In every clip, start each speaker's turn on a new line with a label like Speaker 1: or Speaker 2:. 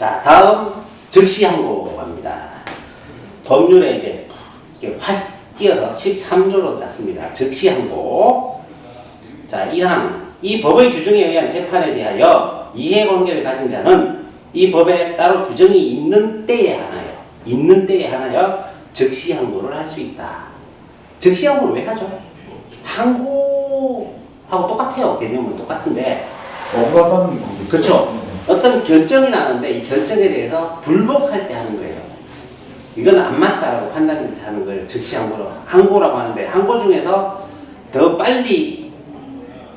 Speaker 1: 자, 다음 즉시항고 갑니다. 법률에 이제 이렇게 확 뛰어서 13조로 났습니다. 즉시항고. 자, 1항. 이 법의 규정에 의한 재판에 대하여 이해관계를 가진 자는 이 법에 따로 규정이 있는 때에 하나요. 있는 때에 하나여 즉시항고를 할 수 있다. 즉시항고를 왜 하죠? 항고하고 똑같아요. 개념은 똑같은데
Speaker 2: 억울하다는 거겠죠.
Speaker 1: 그렇죠. 어떤 결정이 나는데 이 결정에 대해서 불복할 때 하는 거예요. 이건 안 맞다라고 판단할 때 하는 거예요. 즉시 항고로. 항고라고 하는데 항고 중에서 더 빨리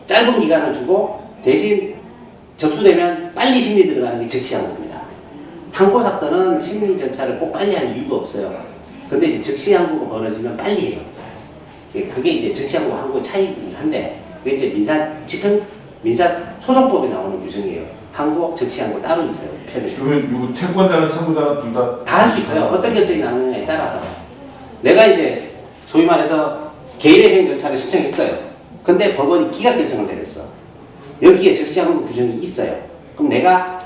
Speaker 1: 짧은 기간을 주고 대신 접수되면 빨리 심리 들어가는 게 즉시 항고입니다. 항고 사건은 심리 절차를 꼭 빨리 할 이유가 없어요. 근데 이제 즉시 항고가 벌어지면 빨리 해요. 예, 그게 이제 즉시 항고 항고 차이긴 한데 그게 이제 민사 집행 민사 소송법에 나오는 규정이에요. 항고, 즉시 항고 따로 있어요. 편을.
Speaker 2: 그러면 이거 채권자는 채무자는 둘다
Speaker 1: 다 할 수 있어요. 어떤 결정이 나느냐에 따라서. 내가 이제 소위 말해서 개인회생 절차를 신청했어요. 근데 법원이 기각 결정을 내렸어. 여기에 즉시항고 규정이 있어요. 그럼 내가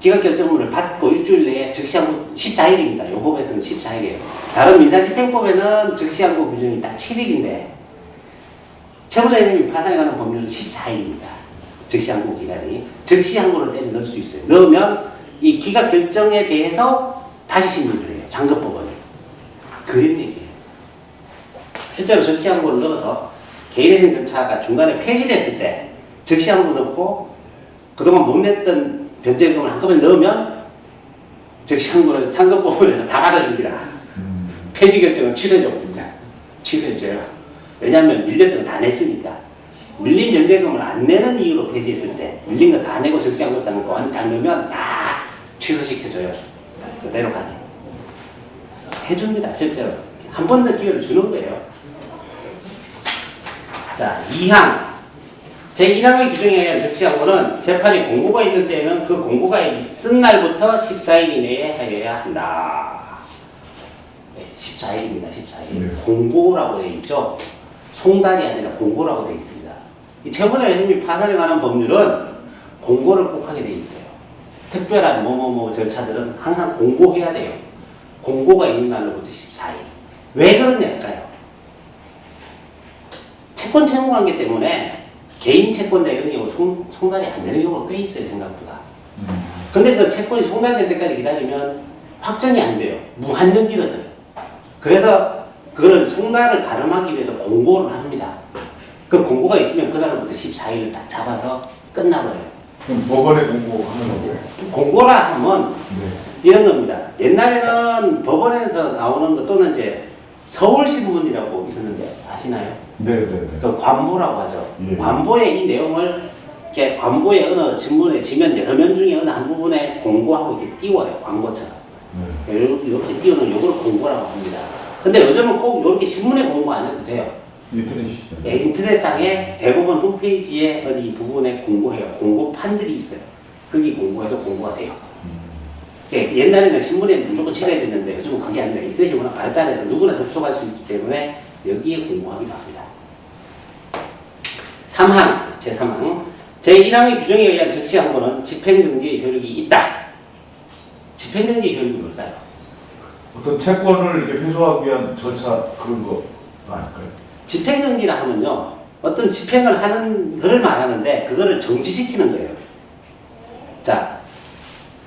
Speaker 1: 기각 결정문을 받고 일주일 내에 즉시항고 14일입니다. 요 법에서는 14일이에요. 다른 민사집행법에는 즉시항고 규정이 딱 7일인데 채무자 이름이 파산에 관한 법률은 14일입니다. 즉시항고 기간이. 즉시항고를 때려 넣을 수 있어요. 넣으면 이 기각 결정에 대해서 다시 심리를 해요. 장급법원이. 그런 얘기예요. 실제로 즉시항고를 넣어서 개인회생 절차가 중간에 폐지됐을 때 즉시항고 넣고 그동안 못 냈던 변제금을 한꺼번에 넣으면 즉시항고를 상급법원에서 다 받아줍니다.
Speaker 2: 음.
Speaker 1: 폐지 결정은 취소해줍니다. 취소해줘요. 왜냐하면 밀렸던 거 다 냈으니까. 밀린 변제금을 안 내는 이유로 폐지했을 때 밀린 거 다 내고 적시한 것도 않고 안 넣으면 다 취소시켜줘요. 그대로 가게. 해줍니다. 실제로. 한 번 더 기회를 주는 거예요. 자, 2항. 제1항의 규정에 적시하고는 재판이 공고가 있는 때에는 그 공고가 있은 날부터 14일 이내에 하여야 한다. 네, 14일입니다. 14일.
Speaker 2: 네.
Speaker 1: 공고라고 되어 있죠. 송달이 아니라 공고라고 되어 있습니다. 이 채무자 형님 파산에 관한 법률은 공고를 꼭 하게 되어 있어요. 특별한 뭐뭐뭐 절차들은 항상 공고해야 돼요. 공고가 있는 날로부터 14일. 왜 그러냐니까요. 채권 채무 관계 때문에 개인 채권자 이런 경우 송, 송달이 안 되는 경우가 꽤 있어요, 생각보다.
Speaker 2: 음.
Speaker 1: 근데 그 채권이 송달될 때까지 기다리면 확정이 안 돼요. 무한정 길어져요. 그래서 그거를 송달을 가름하기 위해서 공고를 합니다. 그 공고가 있으면 그날부터 14일을 딱 잡아서 끝나버려요.
Speaker 2: 그럼 법원에 공고하는 거고요.
Speaker 1: 공고라 하면
Speaker 2: 네.
Speaker 1: 이런 겁니다. 옛날에는 법원에서 나오는 것 또는 이제 서울신문이라고 있었는데 아시나요?
Speaker 2: 네, 네, 네.
Speaker 1: 그 관보라고 하죠.
Speaker 2: 예.
Speaker 1: 관보에 이 내용을 이렇게 관보의 어느 신문에 지면 여러 면 중에 어느 한 부분에 공고하고 이렇게 띄워요. 광고처럼.
Speaker 2: 네.
Speaker 1: 이렇게 띄우는 요걸 공고라고 합니다. 근데 요즘은 꼭 이렇게 신문에 공고 안 해도 돼요.
Speaker 2: 인터넷이죠.
Speaker 1: 예, 인터넷상에 대법원 홈페이지에 어디 부분에 공고해요. 공고판들이 있어요. 거기 공고해도 공고가 돼요.
Speaker 2: 음.
Speaker 1: 예, 옛날에는 신문에 무조건 칠해야 됐는데 요즘은 그게 아니라 인터넷이 워낙 발달해서 누구나 접속할 수 있기 때문에 여기에 공고하기도 합니다. 3항, 제3항. 제1항의 규정에 의한 적시항고는 집행정지의 효력이 있다. 집행정지의 효력이 뭘까요?
Speaker 2: 어떤 채권을 이렇게 회수하기 위한 절차 그런 거 아닐까요?
Speaker 1: 집행정지라 하면요. 어떤 집행을 하는 것을 말하는데 그거를 정지시키는 거예요. 자,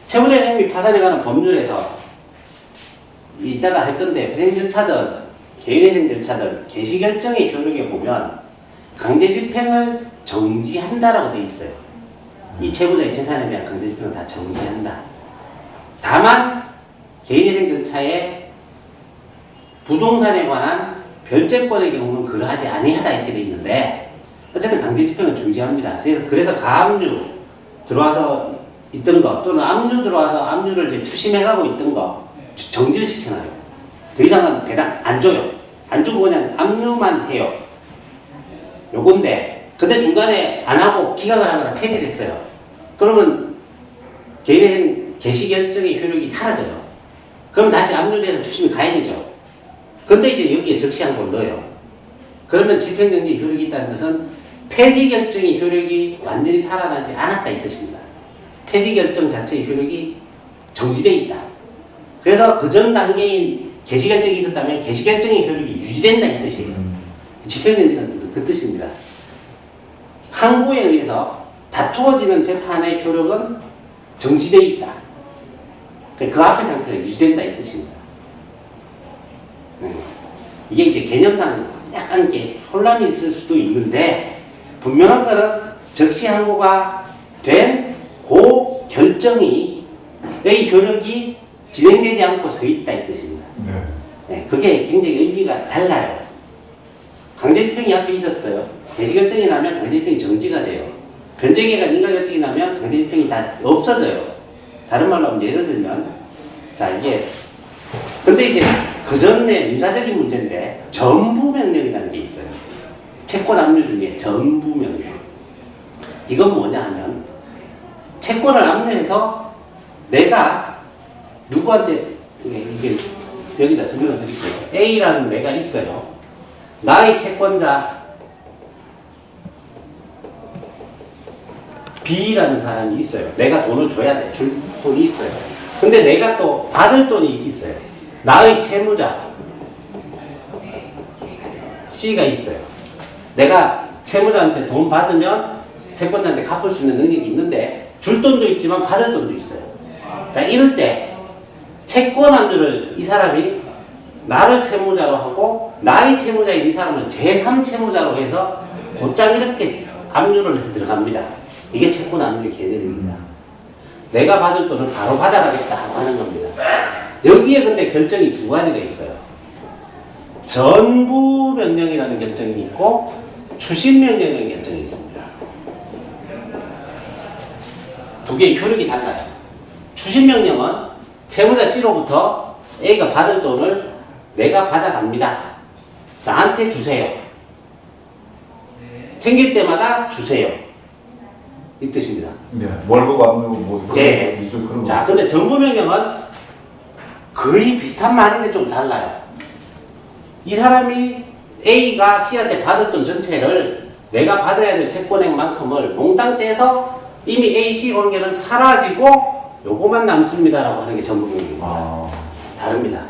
Speaker 1: 채무자 행위 파산에 관한 법률에서 이따가 할 건데 회생 절차든 개인회생 절차든 개시 결정의 효력에 보면 강제 집행을 정지한다라고 되어 있어요. 이 채무자의 재산에 대한 강제 집행을 다 정지한다. 다만 개인회생 절차에 부동산에 관한 별채권의 경우는 그러하지 아니하다 이렇게 돼 있는데 어쨌든 강제 집행은 중지합니다. 그래서 그래서 가압류 들어와서 있던 거 또는 압류 들어와서 압류를 이제 추심해가고 있던 거 주- 정지를 시켜놔요. 더 이상은 배당 안 줘요. 안 주고 그냥 압류만 해요. 요건데 근데 중간에 안 하고 기각을 하거나 폐지를 했어요. 그러면 개인의 개시 결정의 효력이 사라져요. 그럼 다시 압류돼서 추심이 가야 되죠. 근데 이제 여기에 적시한 걸 넣어요. 그러면 집행정지 효력이 있다는 뜻은 폐지 결정의 효력이 완전히 살아나지 않았다 이 뜻입니다. 폐지 결정 자체의 효력이 정지돼 있다. 그래서 그 전 단계인 개시 결정이 있었다면 개시 결정의 효력이 유지된다 이 뜻이에요.
Speaker 2: 음.
Speaker 1: 집행정지라는 뜻은 그 뜻입니다. 항고에 의해서 다투어지는 재판의 효력은 정지돼 있다. 그 앞의 상태가 유지된다 이 뜻입니다. 네. 이게 이제 개념상 약간 이렇게 혼란이 있을 수도 있는데 분명한 거는 적시 항고가 된그 결정이 의 효력이 진행되지 않고 서 있다 이 뜻입니다.
Speaker 2: 네.
Speaker 1: 네, 그게 굉장히 의미가 달라요. 강제집행이 앞에 있었어요. 개시결정이 나면 강제집행이 정지가 돼요. 변정해가 인가결정이 나면 강제집행이 다 없어져요. 다른 말로 하면 예를 들면 자 이게 근데 이제 그 전에 민사적인 문제인데 전부 명령이라는 게 있어요. 채권 압류 중에 전부 명령. 이건 뭐냐 하면 채권을 압류해서 내가 누구한테 이게, 여기다 설명을 드릴게요. A라는 내가 있어요. 나의 채권자 B라는 사람이 있어요. 내가 돈을 줘야 돼. 줄 돈이 있어요. 근데 내가 또 받을 돈이 있어요. 나의 채무자 C가 있어요. 내가 채무자한테 돈 받으면 채권자한테 갚을 수 있는 능력이 있는데 줄 돈도 있지만 받을 돈도 있어요. 자 이럴 때 채권 압류를 이 사람이 나를 채무자로 하고 나의 채무자인 이 사람은 제3 채무자로 해서 곧장 이렇게 압류를 해 들어갑니다. 이게 채권 압류의 개념입니다. 내가 받을 돈을 바로 받아가겠다 하고 하는 겁니다. 여기에 근데 결정이 두 가지가 있어요. 전부 명령이라는 결정이 있고 추심 명령이라는 결정이 있습니다. 두 개의 효력이 달라요. 추심 명령은 채무자 C로부터 A가 받을 돈을 내가 받아갑니다. 나한테 주세요. 생길 때마다 주세요. 이 뜻입니다.
Speaker 2: 네. 월급 압류 뭐 그런
Speaker 1: 예.
Speaker 2: 거, 이쪽 그런
Speaker 1: 자,
Speaker 2: 거.
Speaker 1: 근데 정부 명령은 거의 비슷한 말인데 좀 달라요. 이 사람이 A가 C한테 받을 돈 전체를 내가 받아야 될 채권액만큼을 몽땅 떼서 이미 A, C 관계는 사라지고 요거만 남습니다라고 하는 게 정부명령입니다.
Speaker 2: 아.
Speaker 1: 다릅니다.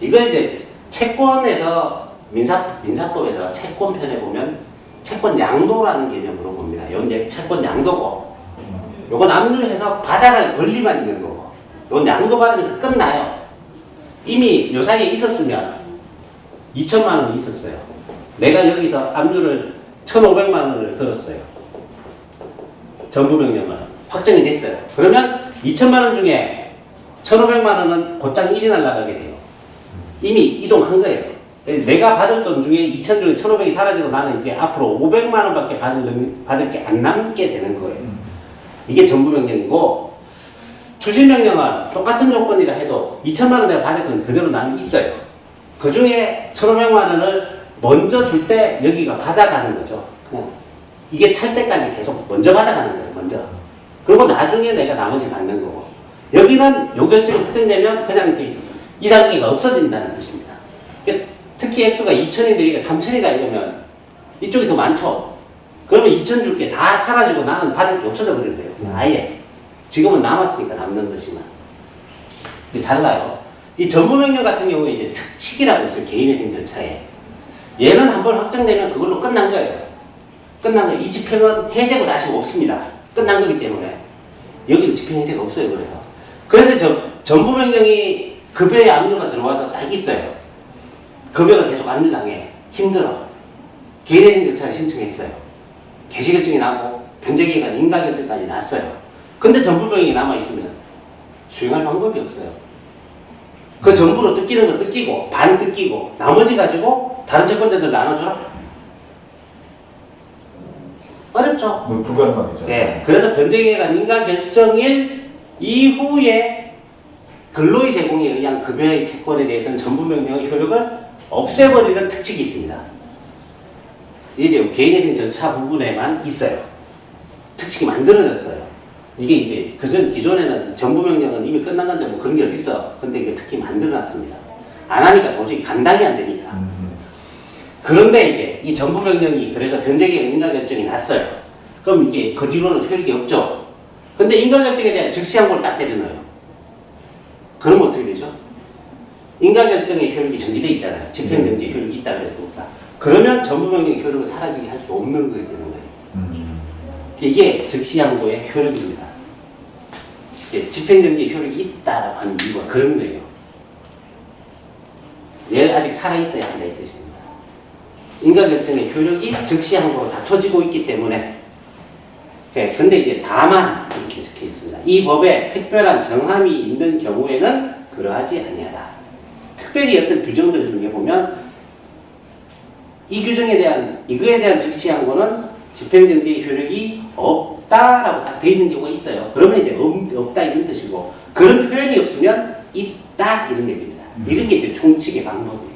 Speaker 1: 이걸 이제 채권에서 민사 민사법에서 채권 편에 보면 채권 양도라는 개념으로 봅니 다. 이건 이제 채권 양도고, 요건 압류해서 받아갈 권리만 있는 거고, 요건 양도 받으면서 끝나요. 이미 요 사이에 있었으면 2천만 원이 있었어요. 내가 여기서 압류를 1,500만 원을 걸었어요. 정부 명령을 확정이 됐어요. 그러면 2천만 원 중에 1,500만 원은 곧장 1이 날라가게 돼요. 이미 이동한 거예요. 내가 받을 돈 중에 2천 중에 1,500이 사라지고 나는 이제 앞으로 500만 원밖에 받을, 받을 게 안 남게 되는 거예요. 이게 정부 명령이고 추진 명령은 똑같은 조건이라 해도 2천만 원 내가 받을 건 그대로 나는 있어요. 그 중에 1,500만 원을 먼저 줄 때 여기가 받아가는 거죠. 이게 찰 때까지 계속 먼저 받아가는 거예요. 먼저. 그리고 나중에 내가 나머지 받는 거고. 여기는 요 결정이 확정되면 그냥 이 단계가 없어진다는 뜻입니다. 특히 액수가 2천인데 이게 3천이다 이러면 이쪽이 더 많죠. 그러면 2천 줄게 다 사라지고 나는 받을 게 없어져 버리는 거예요. 그냥 아예. 지금은 남았으니까 남는 것이만. 이게 달라요. 이 전부명령 같은 경우에 이제 특칙이라고 있어요. 개인의 행 절차에. 얘는 한 번 확정되면 그걸로 끝난 거예요. 끝난 거예요. 이 집행은 해제고 다시 없습니다. 끝난 거기 때문에. 여기도 집행 해제가 없어요. 그래서. 그래서 저, 전부명령이 급여에 압류가 들어와서 딱 있어요. 급여가 계속 압류당해. 힘들어. 개인의 행 절차를 신청했어요. 개시결정이 나고 변제기간 인가결정까지 났어요. 근데 전부명령이 남아있으면 수행할 방법이 없어요. 그 전부로 뜯기는 거 뜯기고 반 뜯기고 나머지 가지고 다른 채권자들 나눠주라? 어렵죠.
Speaker 2: 뭐 불가능하죠.
Speaker 1: 네. 그래서 변제기간 인가결정일 이후에 근로의 제공에 의한 급여의 채권에 대해서는 전부 명령의 효력을 없애버리는 특칙이 있습니다. 이제 개인의 절차 부분에만 있어요. 특칙이 만들어졌어요. 이게 이제 그전 기존에는 정부 명령은 이미 끝난 건데 뭐 그런 게 어딨어. 근데 이게 특히 만들어놨습니다. 안 하니까 도저히 감당이 안 되니까.
Speaker 2: 음.
Speaker 1: 그런데 이제 이 정부 명령이 그래서 변제기간 인가결정이 났어요. 그럼 이게 그 뒤로는 효력이 없죠. 근데 인가결정에 대한 즉시 항고를 딱 때려넣어요. 그러면 어떻게 되죠? 인가결정의 효력이 정지돼 있잖아요. 집행정지 효력이 있다 그랬으니까. 그러면 전부명령의 효력을 사라지게 할 수 없는 거게 되는 거예요.
Speaker 2: 음.
Speaker 1: 이게 즉시항고의 효력입니다. 이게 집행정지의 효력이 있다라고 하는 이유가 그런 거예요. 얘 아직 살아있어야 한다 이 뜻입니다. 인가결정의 효력이 즉시항고로 다 터지고 있기 때문에 네, 근데 이제 다만 이렇게 적혀 있습니다. 이 법에 특별한 정함이 있는 경우에는 그러하지 아니하다. 특별히 어떤 규정들 중에 보면 이 규정에 대한 이거에 대한 즉시항고는 집행정지의 효력이 없다라고 딱 돼 있는 경우가 있어요. 그러면 이제 없, 없다 이런 뜻이고 그런 표현이 없으면 있다 이런 얘기입니다.
Speaker 2: 음.
Speaker 1: 이런 게 이제 총칙의 방법이에요.